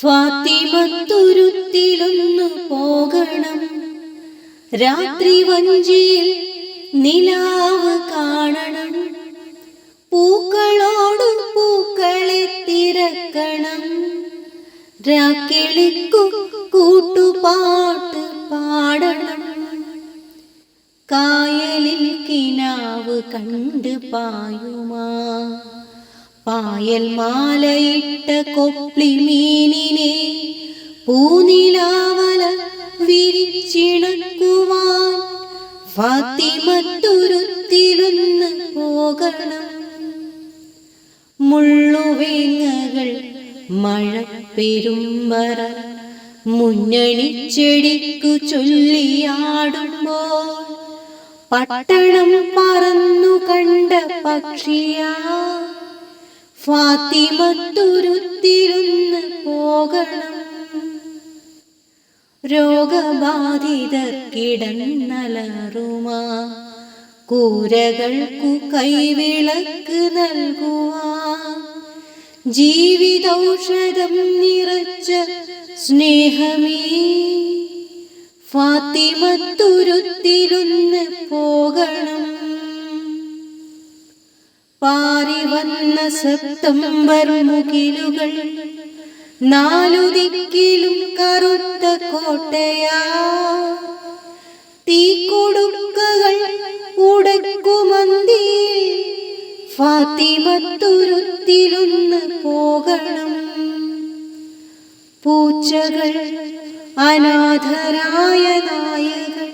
ഫാത്തിമത്തുരുത്തിലൊന്നു പോകണം. രാത്രി വഞ്ചിയിൽ നിലാവ് കാണണം. പൂക്കളോടും പൂക്കളെ തിരക്കണം. രാക്കിളിക്കു കൂട്ടുപാട്ട് പാടണം. കായലിൽ കിനാവ് കണ്ട് പായുമാ. പായൽ മാലയിട്ട കൊപ്ലി മീനിനെ പൂനിലാവല വിരിച്ചിണക്കുവാൻ ഫാത്തിമത്തുരുത്തിലൊന്ന് പോകണം. മുള്ളുവേങ്ങകൾ മഴ പെരുമ്പറ മുന്നണിച്ചെടിക്കു ചൊല്ലിയാടുമ്പോൾ പട്ടണം പറന്നു കണ്ട പക്ഷിയാ ഫാത്തിമത്തുരുത്തിലൊന്ന് പോകണം. രോഗബാധിത കിടന്നലറുമാ കൂരകൾക്കു കൈവിളക്ക് നൽകുവാൻ ജീവിതൗഷധം നിറച്ച സ്നേഹമേ ഫാത്തിമത്തുരുത്തിലൊന്ന് പാറി വന്ന സെപ്റ്റംബർ മുകിലുകൾ നാലു ദിക്കിലും കറുത്ത കോട്ടയാ. തീക്കൊടുക്കകൾ ഉടക്കുമന്തി ഫാത്തിമത്തുരുത്തിലൊന്ന് പോകണം. പൂച്ചകൾ അനാഥരായ നായകൾ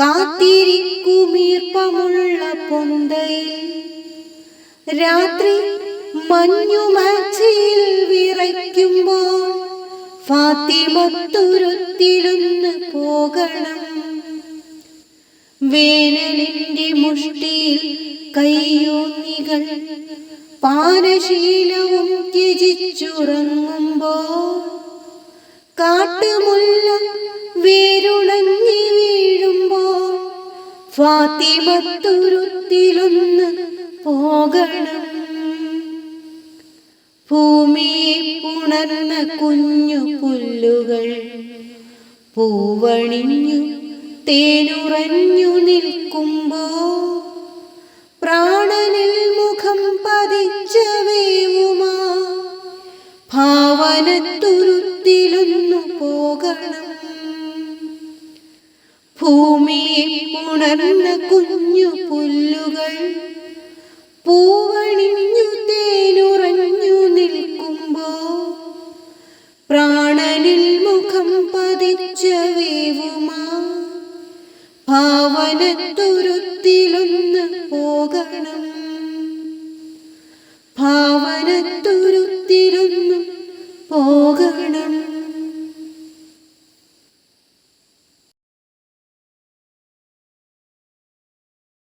കാത്തിരിക്കുമീർപ്പമുള്ള പൊന്തയിൽ രാത്രി മഞ്ഞുമാച്ചിയിൽ വിറയ്ക്കുമ്പോൾ ഫാത്തിമത്തുരുത്തിലൊന്ന് പോകണം. വേനലിന്റെ മുഷ്ടിയിൽ കയ്യോന്നികൾ പാനശീലവും ത്യജിച്ചുറങ്ങുമ്പോ കാട്ടുമുല്ല വേരുണങ്ങി വീഴുമ്പോൾ ഫാത്തിമത്തുരുത്തിലൊന്ന് പോകണം. ഭൂമി പുണർന്ന കുഞ്ഞു പുല്ലുകൾ പൂവണിഞ്ഞു തേനുറഞ്ഞു നിൽക്കുമ്പോ പ്രാണനിൽ മുഖം പതിച്ച വേവുമാ ഭാവനത്തുരുത്തിലൊന്നു പോകണം. ഭൂമിയിൽ ഉണർന്ന കുഞ്ഞു പുല്ലുകൾ പൂവണിഞ്ഞു തേനുറഞ്ഞു നിൽക്കുമ്പോ പ്രാണനിൽ മുഖം പതിച്ച വേവുമാ. ഭാവനത്തുരുത്തിലൊന്ന് പോകണം. ഭാ